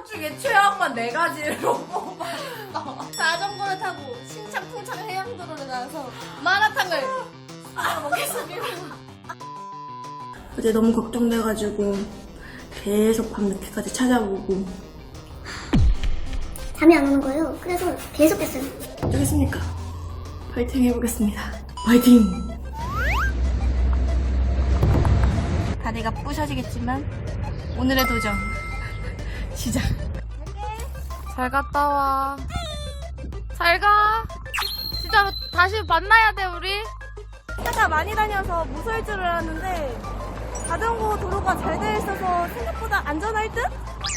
것 중에 최악만 네 가지로 뽑았어. 자전거를 타고 신창 풍창 해양도로를 나와서 마라탕을 아, 먹겠습니다. 어제 너무 걱정돼가지고 계속 밤늦게까지 찾아보고 잠이 안 오는 거예요. 그래서 계속 했어요. 어쩌겠습니까? 파이팅 해보겠습니다. 파이팅! 다리가 부셔지겠지만 오늘의 도전 시작. 잘 갔다 와. 잘 가. 진짜 다시 만나야 돼 우리. 차가 많이 다녀서 무서울 줄 알았는데 자전거 도로가 잘돼 있어서 생각보다 안전할 듯?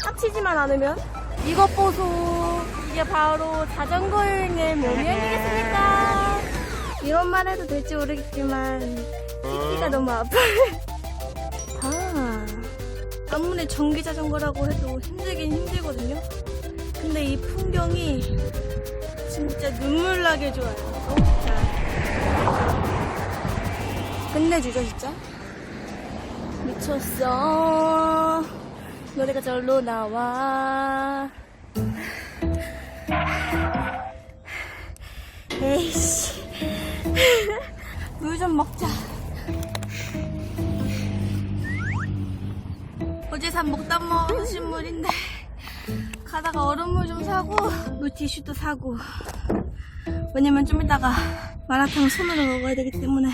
합치지만 않으면 이것 보소 이게 바로 자전거 여행의 묘미 아니겠습니까 이런 말 해도 될지 모르겠지만 띠띠가 너무 아파요 아, 아무리 전기 자전거라고 해도 힘들긴 힘들거든요. 근데 이 풍경이 진짜 눈물 나게 좋아요. 어, 자. 끝내주죠 진짜? 미쳤어. 노래가 절로 나와. 에이씨. 물 좀 먹자 어제 산 먹다 먹은 물인데 가다가 얼음물 좀 사고 물티슈도 사고 왜냐면 좀 이따가 마라탕 손으로 먹어야 되기 때문에.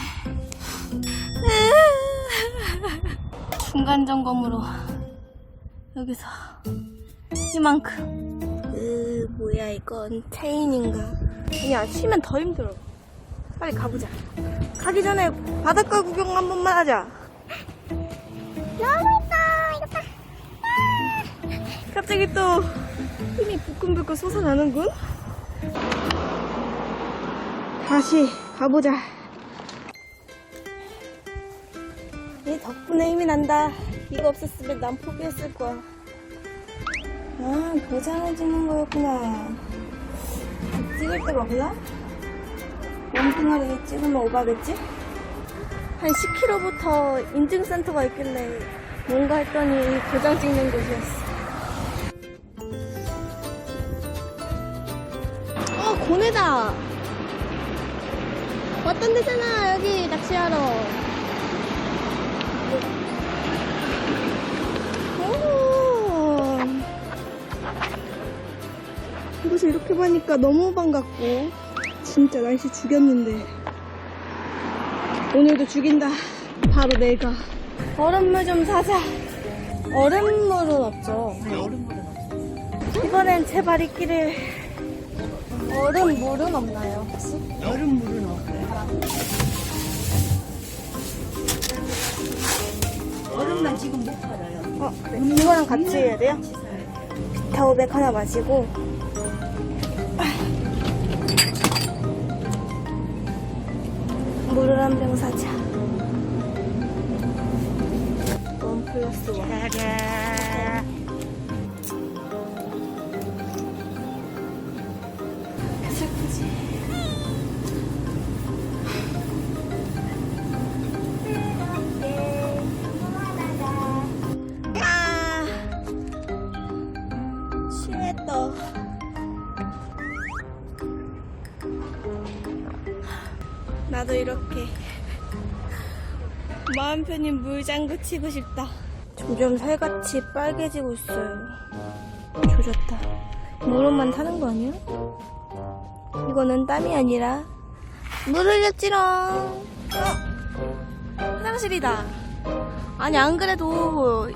중간 점검으로 여기서 이만큼. 으 뭐야 이건 체인인가? 아니야 쉬면 더 힘들어. 빨리 가보자. 가기 전에 바닷가 구경 한 번만 하자. 봐 갑자기 또 힘이 부끈부끈 솟아나는군 다시 가보자 얘 덕분에 힘이 난다. 이거 없었으면 난 포기했을 거야. 아, 도장을 찍는 거였구나. 찍을 데가 없나? 몸뚱아리 찍으면 오바겠지? 한 10km부터 인증센터가 있길래 뭔가 했더니 도장 찍는 곳이었어. 어, 고내다! 왔던 데잖아, 여기 낚시하러. 오. 이곳을 이렇게 보니까 너무 반갑고 진짜 날씨 죽였는데 오늘도 죽인다 바로 내가 얼음물 좀 사자 얼음물은 없죠 네 얼음물은 없어 이번엔 제 발이끼를 얼음 물은 없나요 혹시? 얼음 물은 없어요 얼음만 지금 못 팔아요. 어, 네. 이거랑 같이 해야 돼요? 타오백 하나 마시고 물을 한 병 사자 원 플러스 원 슬프 나도 이렇게 마음 편히 물장구 치고 싶다. 점점 살같이 빨개지고 있어요. 조졌다. 무릎만 타는 거 아니야? 이거는 땀이 아니라 물 흘렸지롱 어? 화장실이다. 아니 안 그래도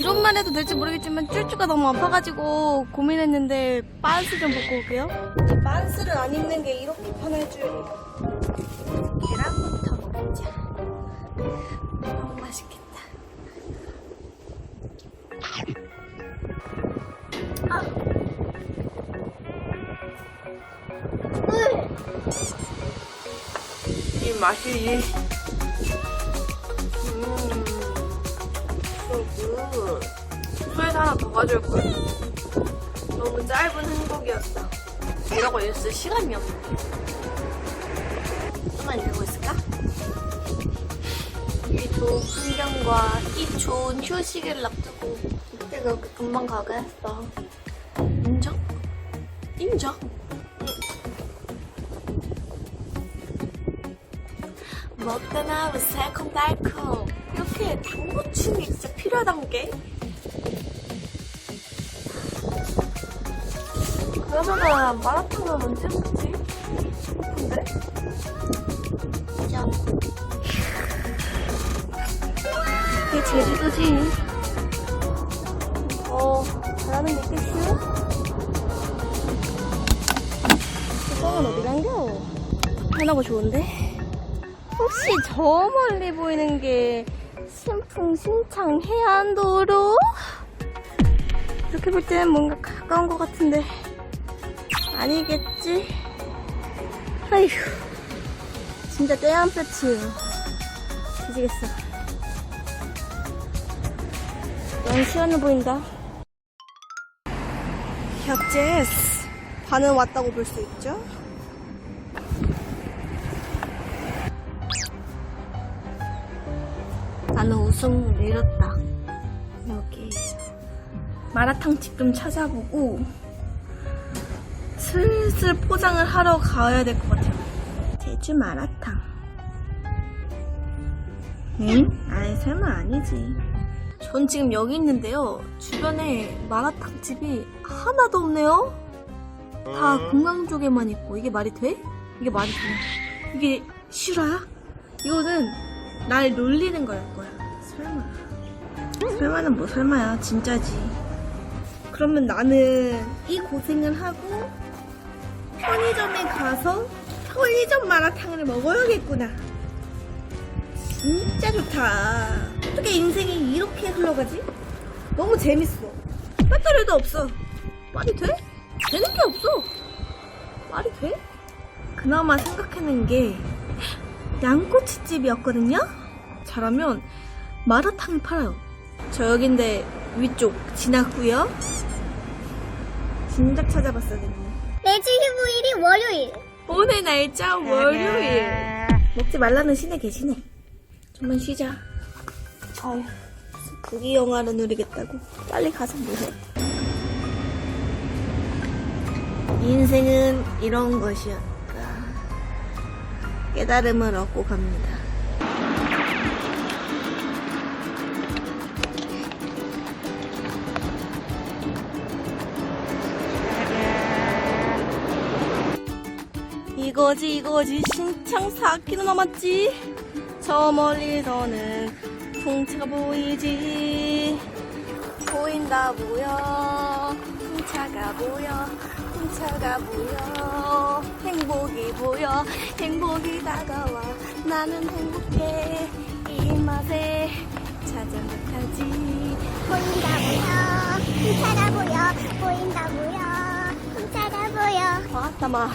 이런 말 해도 될지 모르겠지만 쭈쭈가 너무 아파가지고 고민했는데 빤스 좀 벗고 올게요. 빤스를 안 입는 게 이렇게 편할 줄이야 이 맛이 소에서 하나 더 가져올 거야. 너무 짧은 행복이었어. 이러고 있을 시간이 없네. 좀만 이러고 있을까? 이 좋은 풍경과 이 좋은 휴식을 앞두고 솔직히 그렇게 금방 가게 했어. 인정? 인정? 먹다나 왜 새콤달콤 이렇게 당고충이 진짜 필요하단 게 그러면은 마라탕은 언제 먹지? 근데? 이게 제주도지. 어, 잘하는 있겠슈? 세상은 어디 간겨? 편하고 좋은데? 혹시 저 멀리 보이는 게 신풍 신창 해안도로? 이렇게 볼 때는 뭔가 가까운 것 같은데 아니겠지? 아휴 진짜 떼한 볕이 뒤지겠어 너무 시원해 보인다. 격제스. 반은 왔다고 볼 수 있죠? 나는 웃음을 잃었다. 여기 마라탕 집 좀 찾아보고 슬슬 포장을 하러 가야 될 것 같아요. 제주 마라탕. 응? 아이 설마 아니지. 전 지금 여기 있는데요. 주변에 마라탕 집이 하나도 없네요. 다 공항 쪽에만 있고 이게 말이 돼? 이게 말이 돼? 이게 실화야? 이거는 날 놀리는 거일 거야. 설마. 설마는 뭐 설마야. 진짜지. 그러면 나는 이 고생을 하고 편의점에 가서 편의점 마라탕을 먹어야겠구나. 진짜 좋다. 어떻게 인생이 이렇게 흘러가지? 너무 재밌어. 배터리도 없어. 말이 돼? 되는 게 없어. 말이 돼? 그나마 생각해낸 게 양꼬치집이었거든요? 잘하면 마라탕을 팔아요. 저 여긴데 위쪽 지났고요. 진작 찾아봤어야 됐네. 매주 휴무일이 월요일. 오늘 날짜 월요일. 먹지 말라는 신에 계시네. 좀만 쉬자. 아휴, 무슨 부기 영화를 누리겠다고. 빨리 가서 뭐해. 인생은 이런 것이었다. 깨달음을 얻고 갑니다. 이거지 이거지. 신창 4km 남았지. 저 멀리서는 풍차가 보이지. 보인다 보여. 풍차가 보여. 풍 차가 보여 행복이 보여 행복이 다가와 나는 행복해 이 맛에 찾아 못하지 보인다 보여. 훔쳐다 보여. 보인다 보여. 훔쳐다 보여. 왔다 마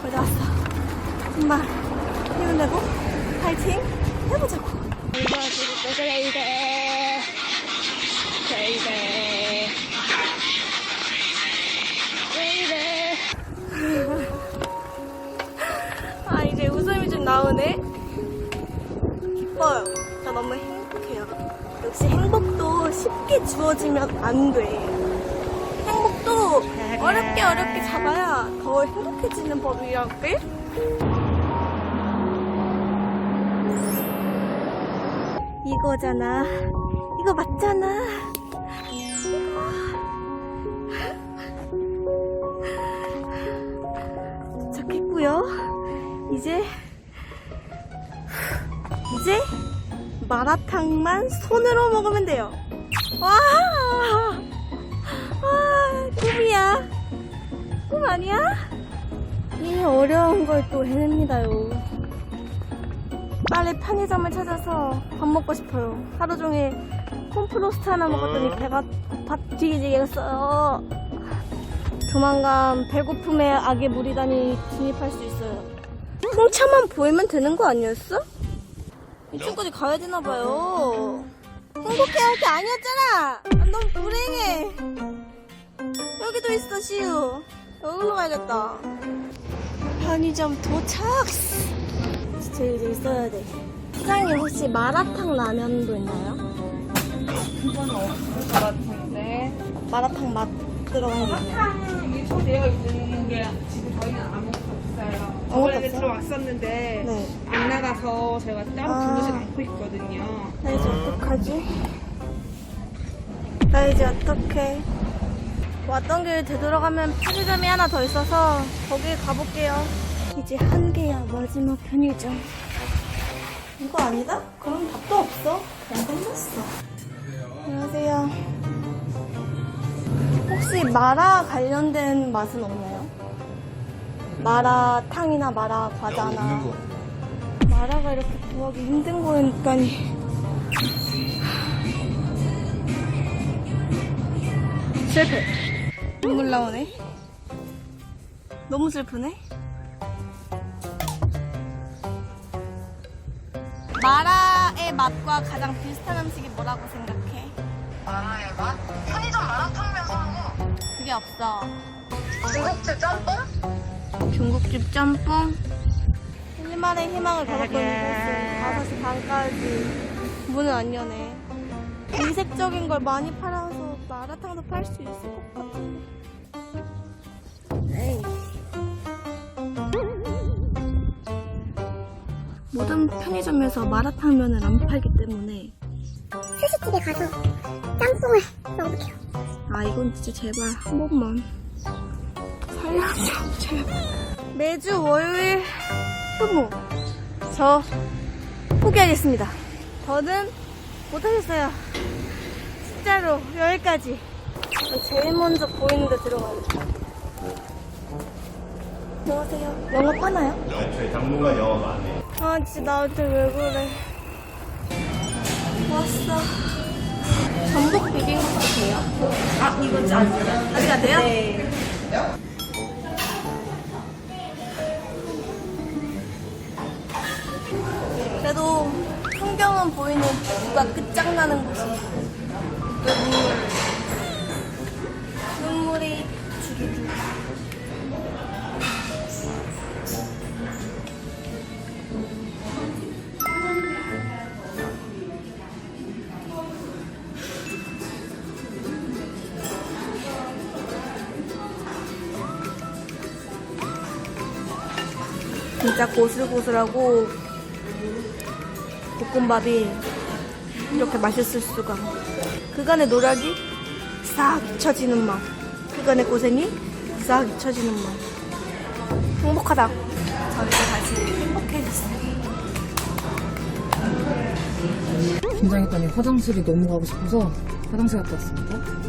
거의 다 왔어 정말 힘내고 파이팅 해보자고 이거지 왜 이래. 왜 이래 나오네 기뻐요. 저 너무 행복해요. 역시 행복도 쉽게 주어지면 안 돼. 행복도 어렵게 어렵게 잡아야 더 행복해지는 법이랄까 이거잖아. 이거 맞잖아 마라탕만 손으로 먹으면 돼요. 와, 와 꿈이야. 꿈 아니야? 이 어려운 걸 또 해냅니다요. 빨리 편의점을 찾아서 밥 먹고 싶어요. 하루 종일 콤프로스트 하나 먹었더니 배가 고파 뒤지겠어요. 조만간 배고픔의 악의 무리단이 진입할 수 있어요. 홍차만 보이면 되는 거 아니었어? 이쪽까지 가야 되나 봐요. 행복해 할 게 아니었잖아. 아, 너무 불행해. 여기도 있어 시우. 여기로 가야겠다. 편의점 도착. 진짜 이제 있어야 돼. 사장님 혹시 마라탕 라면도 있나요? 이거는 없어. 마라탕인데. 마라탕 맛 들어간 게 있네요. 마라탕이 되어 있는 게 지금 저희는 아무것도 없어요. 저번에? 들어왔었는데 네. 안 나가서 저희가 따로 아. 부르진 않고 있거든요. 나 이제 어떡하지? 나 이제 어떡해. 왔던 길 되돌아가면 편의점이 하나 더 있어서 거기 가볼게요. 이제 한계야, 마지막 편의점. 이거 아니다? 그럼 밥도 없어. 그냥 끝났어. 안녕하세요. 혹시 마라 관련된 맛은 없나요? 마라탕이나 마라 과자나. 마라가 이렇게 구하기 힘든 거니까니. 실패. 눈물 나오네. 너무 슬프네. 마라의 맛과 가장 비슷한 음식이 뭐라고 생각해? 마라의 맛? 편의점 마라탕면 사고. 그게 없어. 중국집 짬뽕? 중국집 짬뽕. 일말의 희망을 걸었던 이곳은 5시 반까지 문을 안 여네. 이색적인 걸 많이 팔아서 마라탕도 팔 수 있을 것 같은데. 모든 편의점에서 마라탕면을 안 팔기 때문에 스시집에 가서 짬뽕을 먹을게요. 아 이건 진짜 제발 한 번만 살려줘 제발 매주 월요일 후무 저 포기하겠습니다. 더는 못하겠어요. 진짜로 여기까지. 제일 먼저 보이는 데 들어가야겠다 안녕하세요. 영업 하나요? 저희 당분간 영업 안 해요. 아 진짜 나한테 왜 그래. 왔어. 전복 비빔국수 돼요? 아 이거 아직 안 돼요? 네 그래도 풍경은 보이는 뷰가 끝장나는 곳이 눈물 눈물이 주르르 진짜 고슬고슬하고 볶음밥이 이렇게 맛있을 수가. 그간의 노력이 싹 잊혀지는 맛. 그간의 고생이 싹 잊혀지는 맛. 행복하다. 저 이제 다시 행복해졌어요. 긴장했더니 화장실이 너무 가고 싶어서 화장실 갔다 왔습니다.